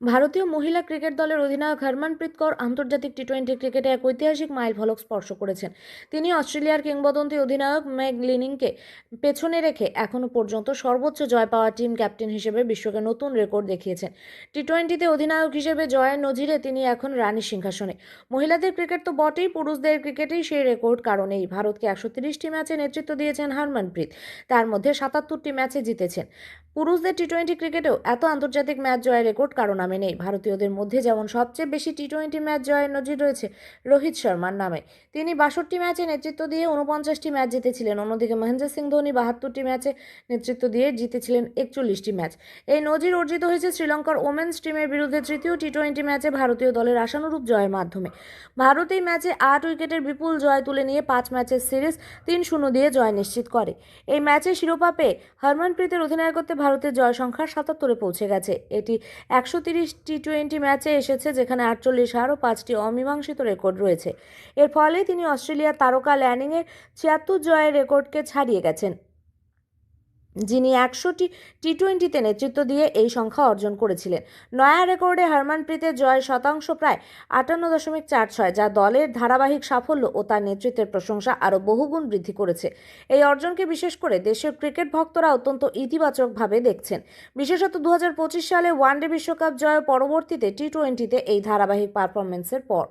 ভারতীয় মহিলা ক্রিকেট দলের অধিনায়ক হরমনপ্রীত কৌর আন্তর্জাতিক টি টোয়েন্টি ক্রিকেটে এক ঐতিহাসিক মাইল ফলক স্পর্শ করেছেন। তিনি অস্ট্রেলিয়ার কিংবদন্তি অধিনায়ক ম্যাগ লিনিংকে পেছনে রেখে এখনও পর্যন্ত সর্বোচ্চ জয় পাওয়া টিম ক্যাপ্টেন হিসেবে বিশ্বকে নতুন রেকর্ড দেখিয়েছেন। টি টোয়েন্টিতে অধিনায়ক হিসেবে জয়ের নজিরে তিনি এখন রানী সিংহাসনে। মহিলাদের ক্রিকেট তো বটেই, পুরুষদের ক্রিকেটেই সেই রেকর্ড কারণেই। ভারতকে একশো তিরিশটি ম্যাচে নেতৃত্ব দিয়েছেন হরমনপ্রীত। তার মধ্যে সাতাত্তরটি ম্যাচে জিতেছেন। পুরুষদের টি টোয়েন্টি ক্রিকেটেও এত আন্তর্জাতিক ম্যাচ জয়ের রেকর্ড কারও নামে নেই। ভারতীয়দের মধ্যে যেমন সবচেয়ে বেশি টি টোয়েন্টি ম্যাচ জয়ের নজির রয়েছে রোহিত শর্মার নামে। তিনি বাষট্টি ম্যাচে নেতৃত্ব দিয়ে উনপঞ্চাশটি ম্যাচ জিতেছিলেন। অন্যদিকে মহেন্দ্র সিং ধোনি বাহাত্তরটি ম্যাচে নেতৃত্ব দিয়ে জিতেছিলেন একচল্লিশটি ম্যাচ এই নজির অর্জিত হয়েছে শ্রীলঙ্কার ওমেন্স টিমের বিরুদ্ধে তৃতীয় টি টোয়েন্টি ম্যাচে ভারতীয় দলের আশানুরূপ জয়ের মাধ্যমে। ভারত এই ম্যাচে আট উইকেটের বিপুল জয় তুলে নিয়ে পাঁচ ম্যাচের সিরিজ তিন শূন্য দিয়ে জয় নিশ্চিত করে। এই ম্যাচে শিরোপা পেয়ে হরমনপ্রীতের অধিনায়কত্বে ভারতের জয় সংখ্যা সাতাত্তরে পৌঁছে গেছে। এটি একশো তিরিশ টি টোয়েন্টি ম্যাচে এসেছে, যেখানে আটচল্লিশ হার ও পাঁচটি অমীমাংসিত রেকর্ড রয়েছে। এর ফলে তিনি অস্ট্রেলিয়ার তারকা ল্যানিংয়ের ছিয়াত্তর জয়ের রেকর্ডকে ছাড়িয়ে গেছেন। যিনি একশোটি টি টোয়েন্টিতে নেতৃত্ব দিয়ে এই সংখ্যা অর্জন করেছিলেন। নয়া রেকর্ডে হরমনপ্রীতের জয় শতাংশ প্রায় আটান্ন দশমিক চার ছয়, যা দলের ধারাবাহিক সাফল্য ও তার নেতৃত্বের প্রশংসা আরও বহুগুণ বৃদ্ধি করেছে। এই অর্জনকে বিশেষ করে দেশের ক্রিকেট ভক্তরা অত্যন্ত ইতিবাচকভাবে দেখছেন। বিশেষত দু হাজার পঁচিশ সালে ওয়ানডে বিশ্বকাপ জয় পরবর্তীতে টি টোয়েন্টিতে এই ধারাবাহিক পারফরমেন্সের পর।